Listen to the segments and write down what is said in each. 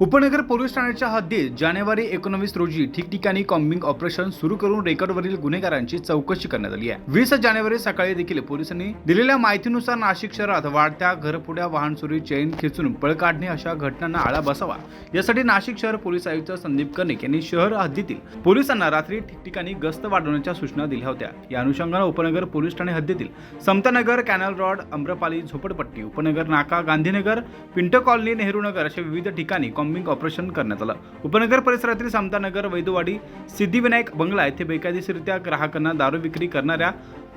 उपनगर पोलीस ठाण्याच्या हद्दीत जानेवारी एकोणवीस रोजी ठिकठिकाणी कॉम्बिंग ऑपरेशन सुरू करून रेकॉर्डवरील गुन्हेगारांची चौकशी करण्यात आली आहे. वीस जानेवारी सकाळी देखील पोलिसांनी दिलेल्या माहितीनुसार नाशिक शहरात वाढत्या घरपुड्या वाहन चोरी चेन खेचून पळ काढणे अशा घटनांना आळा बसावा. यासाठी नाशिक शहर पोलीस आयुक्त संदीप कर्णिक यांनी शहर हद्दीतील पोलिसांना रात्री ठिकठिकाणी गस्त वाढवण्याच्या सूचना दिल्या होत्या. या अनुषंगाने उपनगर पोलीस ठाणे हद्दीतील समतानगर कॅनल रॉड अम्रपाली झोपडपट्टी उपनगर नाका गांधीनगर पिंट कॉलनी नेहरू नगर अशा विविध ठिकाणी बॉम्बिंग ऑपरेशन करण्यात आलं. उपनगर परिसरातील समतानगर वैदवाडी सिद्धिविनायक बंगला येथे बेकायदेशीररित्या ग्राहकांना दारू विक्री करणाऱ्या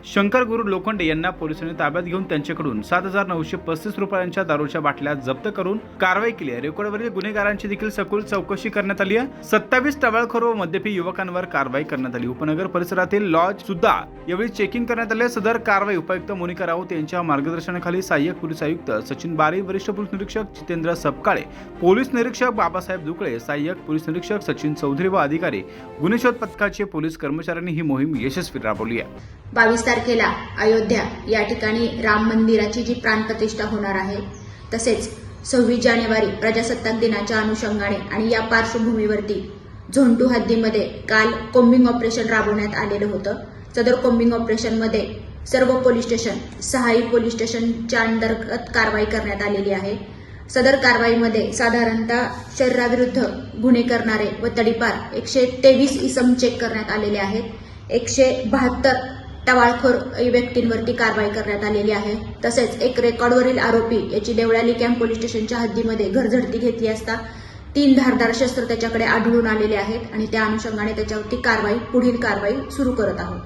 शंकर गुरु लोखंडे यांना पोलिसांनी ताब्यात घेऊन त्यांच्याकडून सात हजार नऊशे पस्तीस रुपयांच्या दारूच्या बाटल्या जप्त करून कारवाई केली आहे. रेकॉर्डवरील गुन्हेगारांची देखील सखोल चौकशी करण्यात आली आहे. सत्तावीस टवाळखोर व मद्यपी युवकांवर कारवाई करण्यात आली. उपनगर परिसरातील लॉज सुद्धा यावेळी चेकिंग करण्यात आले सदर कारवाई उपायुक्त मोनिका राऊत यांच्या मार्गदर्शनाखाली सहाय्यक पोलीस आयुक्त सचिन बारे वरिष्ठ पोलीस निरीक्षक जितेंद्र सपकाळे पोलीस निरीक्षक बाबासाहेब दुकळे सहाय्यक पोलीस निरीक्षक सचिन चौधरी व अधिकारी गुन्हे शोध पथकाचे पोलीस कर्मचाऱ्यांनी ही मोहीम यशस्वी राबवली आहे. बावीस तारखेला अयोध्या या ठिकाणी राम मंदिराची जी प्राणप्रतिष्ठा होणार आहे तसेच सव्वीस जानेवारी प्रजासत्ताक दिनाच्या अनुषंगाने आणि या पार्श्वभूमीवरती झोंटू हद्दीमध्ये काल कोम्बिंग ऑपरेशन राबवण्यात आलेलं होतं. सदर कोम्बिंग ऑपरेशनमध्ये सर्व पोलीस स्टेशन सहाही पोलीस स्टेशनच्या अंतर्गत कारवाई करण्यात आलेली आहे. सदर कारवाईमध्ये साधारणतः शरीराविरुद्ध गुन्हे करणारे व तडीपार एकशे तेवीस इसम चेक करण्यात आलेले आहेत. एकशे बहात्तर टवाळखोर व्यक्तींवरती कारवाई करण्यात आलेली आहे. तसेच एक रेकॉर्डवरील आरोपी याची देवळाली कॅम्प पोलीस स्टेशनच्या हद्दीमध्ये घरझडती घेतली असता तीन धारदार शस्त्र त्याच्याकडे आढळून आलेले आहेत आणि त्या अनुषंगाने त्याच्यावरती कारवाई पुढील कारवाई सुरू करत आहोत.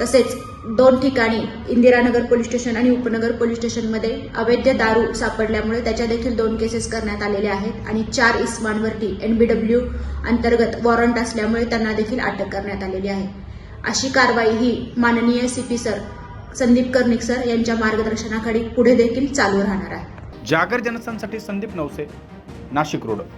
तसेच दोन ठिकाणी इंदिरानगर पोलीस स्टेशन आणि उपनगर पोलीस स्टेशनमध्ये अवैध दारू सापडल्यामुळे त्याच्या देखील दोन केसेस करण्यात आलेले आहेत आणि चार इस्मांवरती एनबीडब्ल्यू अंतर्गत वॉरंट असल्यामुळे त्यांना देखील अटक करण्यात आलेली आहे. अशी कारवाई ही माननीय C P sir Sandeep Karnik sir यांच्या मार्गदर्शनाखाली पुढे देखील चालू राहणार आहे. जागर जनस्थानसाठी संदीप नवसे नाशिक रोड.